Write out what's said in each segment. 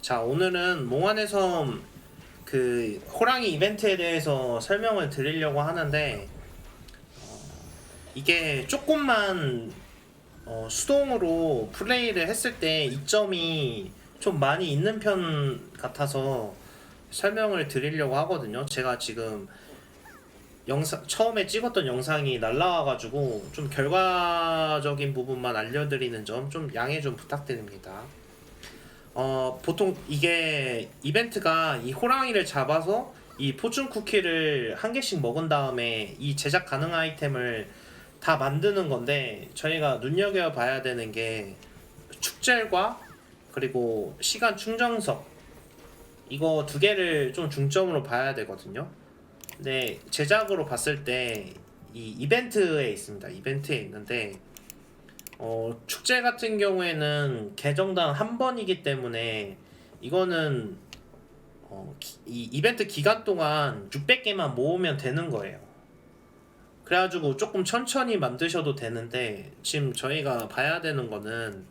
자 오늘은 몽환의 섬 그 호랑이 이벤트에 대해서 설명을 드리려고 하는데 어, 이게 조금만 어, 수동으로 플레이를 했을 때 이점이 좀 많이 있는 편 같아서 설명을 드리려고 하거든요. 제가 지금 영상 처음에 찍었던 영상이 날라와가지고 좀 결과적인 부분만 알려드리는 점 좀 양해 좀 부탁드립니다. 어 보통 이게 이벤트가 이 호랑이를 잡아서 이 포춘 쿠키를 한 개씩 먹은 다음에 이 제작 가능 아이템을 다 만드는 건데 저희가 눈여겨 봐야 되는 게 축젤과 그리고 시간 충전석 이거 두 개를 좀 중점으로 봐야 되거든요. 근데 제작으로 봤을 때 이 이벤트에 있습니다. 이벤트에 있는데 어, 축제 같은 경우에는 계정당 한 번이기 때문에 이거는 어, 기- 이 이벤트 기간 동안 600개만 모으면 되는 거예요. 그래가지고 조금 천천히 만드셔도 되는데 지금 저희가 봐야 되는 거는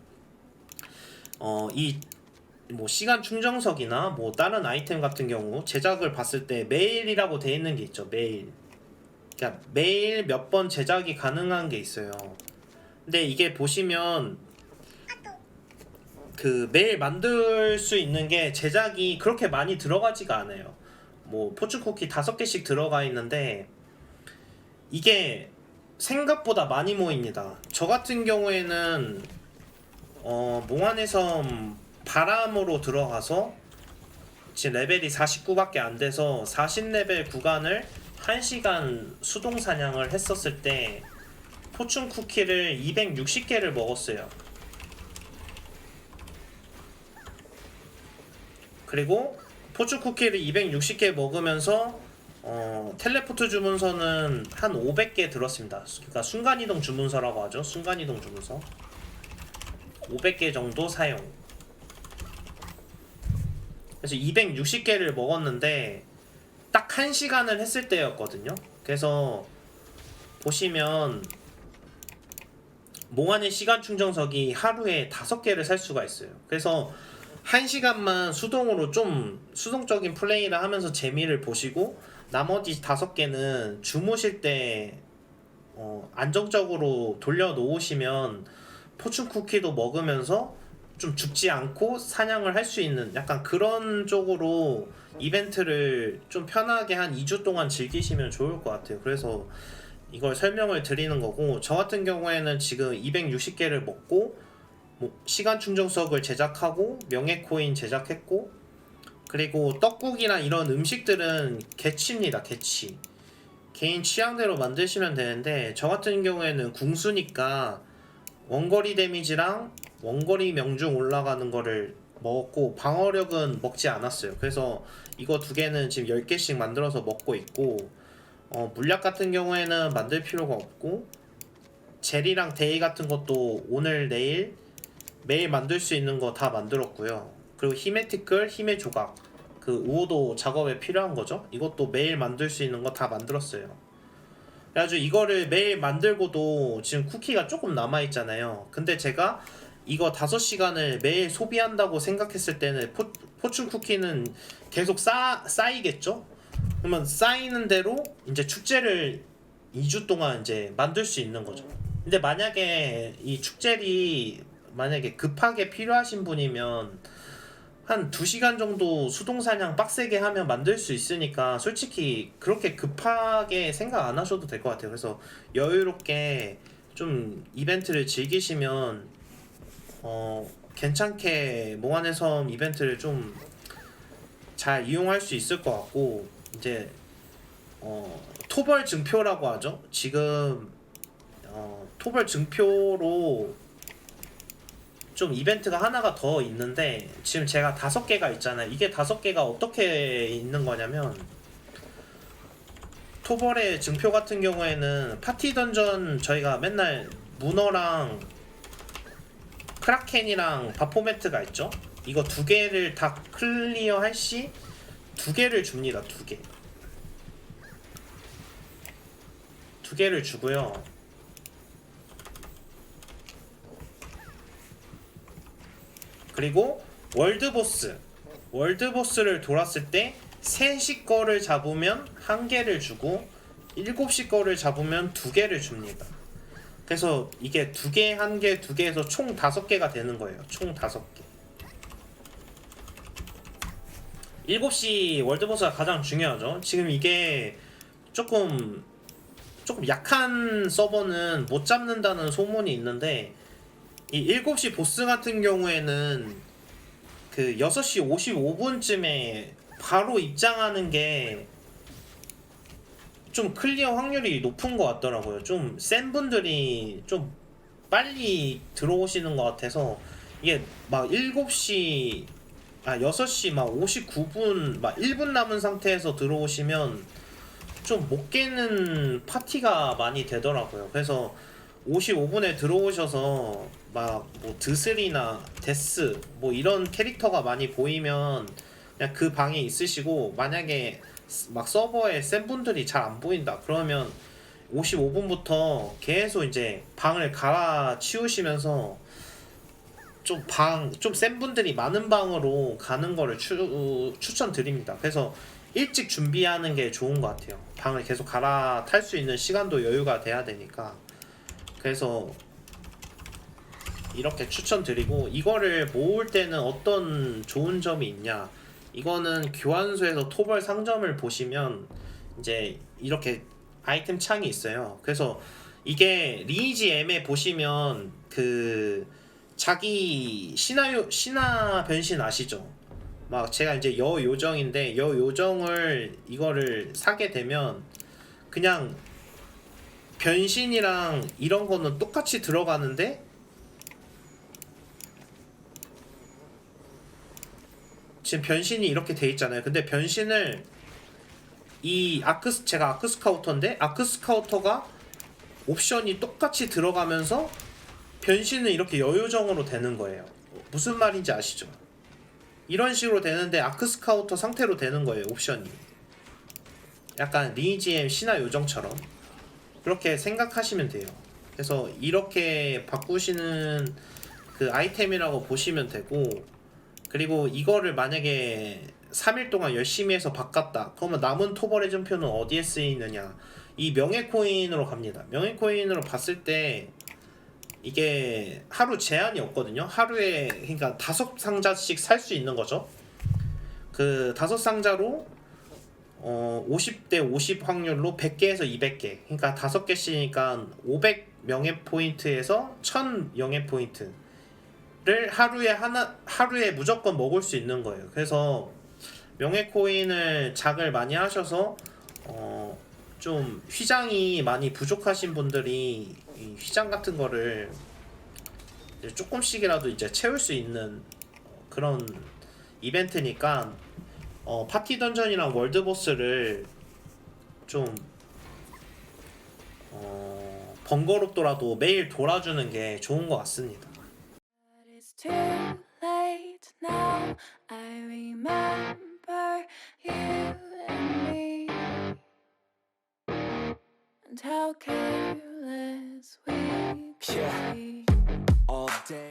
어, 이 뭐 시간 충전석이나 뭐 다른 아이템 같은 경우 제작을 봤을 때 매일이라고 돼 있는 게 있죠. 매일. 그러니까 매일 몇 번 제작이 가능한 게 있어요. 근데 이게 보시면 그 매일 만들 수 있는 게 제작이 그렇게 많이 들어가지가 않아요. 뭐 포춘 쿠키 다섯 개씩 들어가 있는데 이게 생각보다 많이 모입니다. 저 같은 경우에는 어 몽환의 섬 바람으로 들어가서 지금 레벨이 49밖에 안 돼서 40레벨 구간을 1시간 수동 사냥을 했었을 때 포춘 쿠키를 260개를 먹었어요. 그리고 포춘 쿠키를 260개 먹으면서 어, 텔레포트 주문서는 한 500개 들었습니다. 그러니까 순간이동 주문서라고 하죠. 순간이동 주문서. 500개 정도 사용. 그래서 260개를 먹었는데 딱 1시간을 했을 때였거든요. 그래서 보시면 몽환의 시간 충전석이 하루에 5개를 살 수가 있어요. 그래서 1시간만 수동으로 좀 수동적인 플레이를 하면서 재미를 보시고 나머지 5개는 주무실 때 어, 안정적으로 돌려 놓으시면 포춘 쿠키도 먹으면서 좀 죽지 않고 사냥을 할 수 있는 약간 그런 쪽으로 이벤트를 좀 편하게 한 2주 동안 즐기시면 좋을 것 같아요. 그래서 이걸 설명을 드리는 거고 저 같은 경우에는 지금 260개를 먹고 뭐 시간 충전석을 제작하고 명예 코인 제작했고 그리고 떡국이나 이런 음식들은 개치입니다. 개치. 개인 취향대로 만드시면 되는데 저 같은 경우에는 궁수니까 원거리 데미지랑 원거리 명중 올라가는 거를 먹었고 방어력은 먹지 않았어요. 그래서 이거 두 개는 지금 10개씩 만들어서 먹고 있고 어, 물약 같은 경우에는 만들 필요가 없고 젤이랑 데이 같은 것도 오늘 내일 매일 만들 수 있는 거 다 만들었고요. 그리고 힘의 티끌, 힘의 조각 그 우호도 작업에 필요한 거죠. 이것도 매일 만들 수 있는 거 다 만들었어요. 그래가지고 이거를 매일 만들고도 지금 쿠키가 조금 남아 있잖아요. 근데 제가 이거 5시간을 매일 소비한다고 생각했을 때는 포, 포춘 쿠키는 계속 쌓, 쌓이겠죠? 그러면 쌓이는 대로 이제 축제를 2주 동안 이제 만들 수 있는 거죠. 근데 만약에 이 축제리 만약에 급하게 필요하신 분이면 한 2시간 정도 수동 사냥 빡세게 하면 만들 수 있으니까 솔직히 그렇게 급하게 생각 안 하셔도 될 것 같아요. 그래서 여유롭게 좀 이벤트를 즐기시면 어 괜찮게 몽환의 섬 이벤트를 좀 잘 이용할 수 있을 것 같고 이제 어 토벌 증표라고 하죠. 지금 어 토벌 증표로 좀 이벤트가 하나가 더 있는데 지금 제가 다섯 개가 있잖아요. 이게 다섯 개가 어떻게 있는 거냐면 토벌의 증표 같은 경우에는 파티 던전 저희가 맨날 문어랑 크라켄이랑 바포메트가 있죠. 이거 두 개를 다 클리어 할 시 두 개를 줍니다. 두 개. 두 개를 주고요. 그리고 월드보스 월드보스를 돌았을 때 3시 거를 잡으면 한 개를 주고 7시 거를 잡으면 두 개를 줍니다. 그래서 이게 두 개, 한 개, 두 개에서 총 다섯 개가 되는 거예요. 총 다섯 개. 7시 월드보스가 가장 중요하죠. 지금 이게 조금 조금 약한 서버는 못 잡는다는 소문이 있는데 이 7시 보스 같은 경우에는 그 6시 55분쯤에 바로 입장하는 게 좀 클리어 확률이 높은 것 같더라고요. 좀 센 분들이 좀 빨리 들어오시는 것 같아서 이게 막 7시 아 6시 막 59분 막 1분 남은 상태에서 들어오시면 좀 못 깨는 파티가 많이 되더라고요. 그래서 55분에 들어오셔서 막 뭐 드슬이나 데스 뭐 이런 캐릭터가 많이 보이면 그냥 그 방에 있으시고 만약에 막 서버에 센 분들이 잘 안 보인다 그러면 55분부터 계속 이제 방을 갈아 치우시면서 좀 방 좀 센 분들이 많은 방으로 가는 거를 추, 추천드립니다. 그래서 일찍 준비하는 게 좋은 것 같아요. 방을 계속 갈아탈 수 있는 시간도 여유가 돼야 되니까. 그래서 이렇게 추천드리고 이거를 모을 때는 어떤 좋은 점이 있냐? 이거는 교환소에서 토벌 상점을 보시면 이제 이렇게 아이템 창이 있어요. 그래서 이게 리니지 M에 보시면 그 자기 신화 신화 변신 아시죠? 막 제가 이제 여 요정인데 여 요정을 이거를 사게 되면 그냥 변신이랑 이런 거는 똑같이 들어가는데 지금 변신이 이렇게 돼 있잖아요. 근데 변신을 이 아크스 제가 아크 스카우터인데 아크 스카우터가 옵션이 똑같이 들어가면서 변신은 이렇게 여유정으로 되는 거예요. 무슨 말인지 아시죠? 이런 식으로 되는데 아크 스카우터 상태로 되는 거예요. 옵션이. 약간 리니지엠 신화 요정처럼 그렇게 생각하시면 돼요. 그래서 이렇게 바꾸시는 그 아이템이라고 보시면 되고 그리고 이거를 만약에 3일 동안 열심히 해서 바꿨다. 그러면 남은 토벌의 전표는 어디에 쓰이느냐? 이 명예 코인으로 갑니다. 명예 코인으로 봤을 때 이게 하루 제한이 없거든요. 하루에 그러니까 다섯 상자씩 살 수 있는 거죠. 그 다섯 상자로 어 50대 50 확률로 100개에서 200개. 그러니까 다섯 개씩이니까 500 명예 포인트에서 1000 명예 포인트. 를 하루에 하나 하루에 무조건 먹을 수 있는 거예요. 그래서 명예 코인을 작을 많이 하셔서 어, 좀 휘장이 많이 부족하신 분들이 이 휘장 같은 거를 이제 조금씩이라도 이제 채울 수 있는 그런 이벤트니까 어, 파티 던전이랑 월드 보스를 좀 어, 번거롭더라도 매일 돌아주는 게 좋은 것 같습니다. Too late now. I remember you and how careless we yeah. all day.